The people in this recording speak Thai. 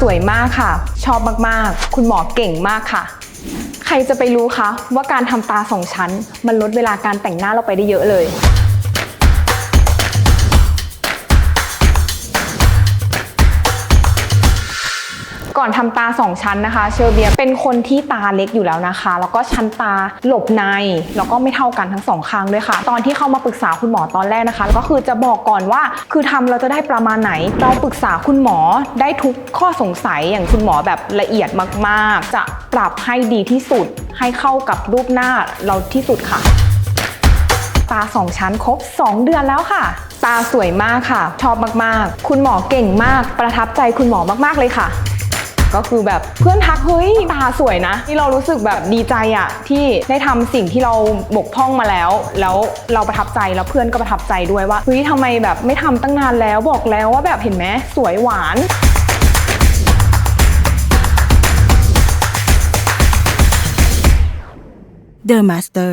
สวยมากค่ะ ชอบมากๆ คุณหมอเก่งมากค่ะ ใครจะไปรู้คะว่าการทำตาสองชั้น มันลดเวลาการแต่งหน้าเราไปได้เยอะเลย ก่อนทำตาสองชั้นนะคะ เชอร์เบียเป็นคนที่ตาเล็กอยู่แล้วนะคะ แล้วก็ชั้นตาหลบใน แล้วก็ไม่เท่ากันทั้งสองข้างด้วยค่ะ ตอนที่เข้ามาปรึกษาคุณหมอตอนแรกนะคะ ก็คือจะบอกก่อนว่า คือทำเราจะได้ประมาณไหน เราปรึกษาคุณหมอได้ทุกข้อสงสัยอย่างคุณหมอแบบละเอียดมากๆ จะปรับให้ดีที่สุด ให้เข้ากับรูปหน้าเราที่สุดค่ะตาสองชั้นครบ 2 เดือนแล้วค่ะ ตาสวยมากค่ะ ชอบมาก ๆ คุณหมอเก่งมาก ประทับใจคุณหมอมาก ๆ เลยค่ะ ก็คือแบบเพื่อนทักเฮ้ยตาสวยนะ ที่เรารู้สึกแบบดีใจอะที่ได้ทำสิ่งที่เราบกพร่องมาแล้ว แล้วเราประทับใจแล้วเพื่อนก็ประทับใจด้วยว่าเฮ้ยทำไมแบบไม่ทำตั้งนานแล้วบอกแล้วว่าแบบเห็นไหมสวยหวาน The Master